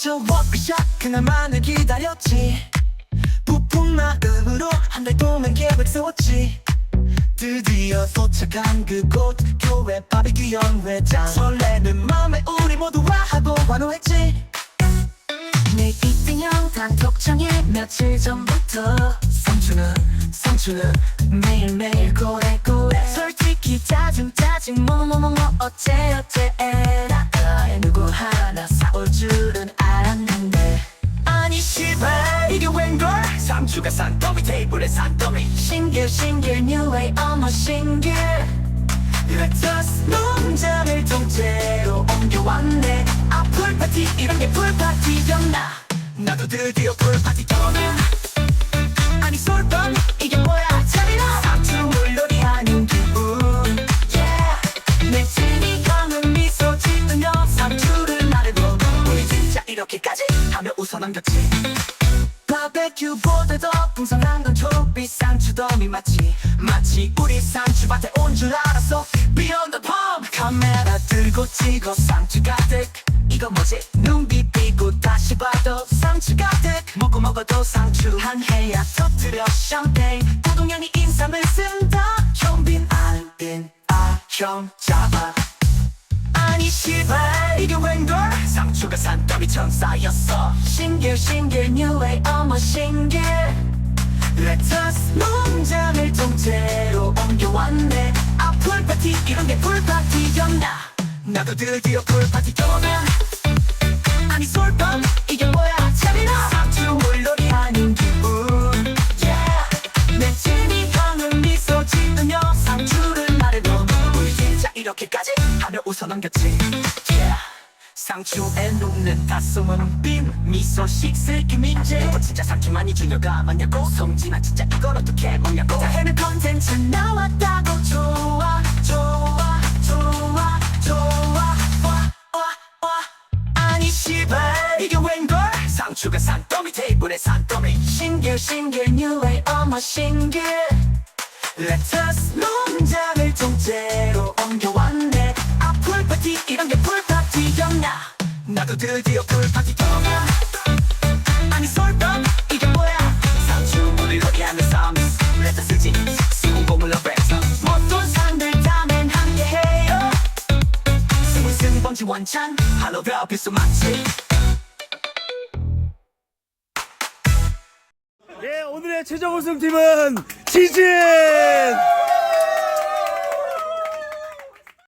붙여 워크샵 그날만을 기다렸지. 부푼 마음으로 한 달 동안 계획 세웠지. 드디어 도착한 그곳 교회 바비큐 연회장. 설레는 마음에 우리 모두 와 하고 환호했지. 내 이등형 단톡창에 며칠 전부터. 상추는 상추는 매일매일 고래고래. 솔직히 짜증 짜증 뭐뭐뭐뭐 어째 어째 상추가 산더미 테이블에 산더미. 신길 신길 뉴웨이 어머 신길 레터스 농장을 통째로 옮겨왔네. 아 풀파티 이런 게 풀파티였나? 나도 드디어 풀파티 떠나. 아니 솔밤 이게 뭐야? 차리라. 상추 물놀이 하는 기분. Yeah. 내 친이 가는 미소 짓으며 상추를 나르고 우리 진짜 이렇게까지 하며 웃어 넘겼지 바베큐보다 더 풍성한 건 초록빛 상추 더미 마치 마치 우리 상추밭에 온 줄 알았어. Beyond the palm. 카메라 들고 찍어 상추 가득. 이거 뭐지? 눈 비비고 다시 봐도 상추 가득. 먹고 먹어도 상추 한 해야 터뜨려 샴페인. 부동양이 인삼을 쓴다. 현빈 알빈 아형 잡아 아니 씨발 이게 웬걸? 상추가 산더미처럼 쌓였어. 뉴웨이 어머 신길 레터스 농장을 통째로 옮겨왔네. 아 풀파티 이런 게 풀파티였나? 나도 드디어 풀파티 떠나 아니 솔밤 이게 뭐야? 차리라 상추 물놀이 하는 기분. Yeah. 내 친이 가는 미소 짓으며 상추를 나르고 우리 진짜 이렇게까지 하며 웃어 넘겼지. Yeah. 상추에 녹는 가슴은 빔 미소 식슬 김민재. 너 진짜 상추만이 중요가 맞냐고. 성진아 진짜 이걸 어떻게 먹냐고. 자 해는 컨텐츠 나왔다고. 좋아 좋아 좋아 좋아 와와와. 아니 씨발 이게 웬걸? 상추가 산더미 테이블에 산더미. 신길 신길 뉴웨이 어머 신길 레터스 농장을 통째로 옮겨왔네 나도 드디어 풀파티 떠나. 아니 솔밤 이게 뭐야? 상추 물놀이 하는 서비스. 레터스지? 수공공을 러브레터 못돈 상들 다음엔 함께 해요. 스물스물 번지 원찬 할로브라 필수 맛집 예, 오늘의 최종 우승팀은 지진!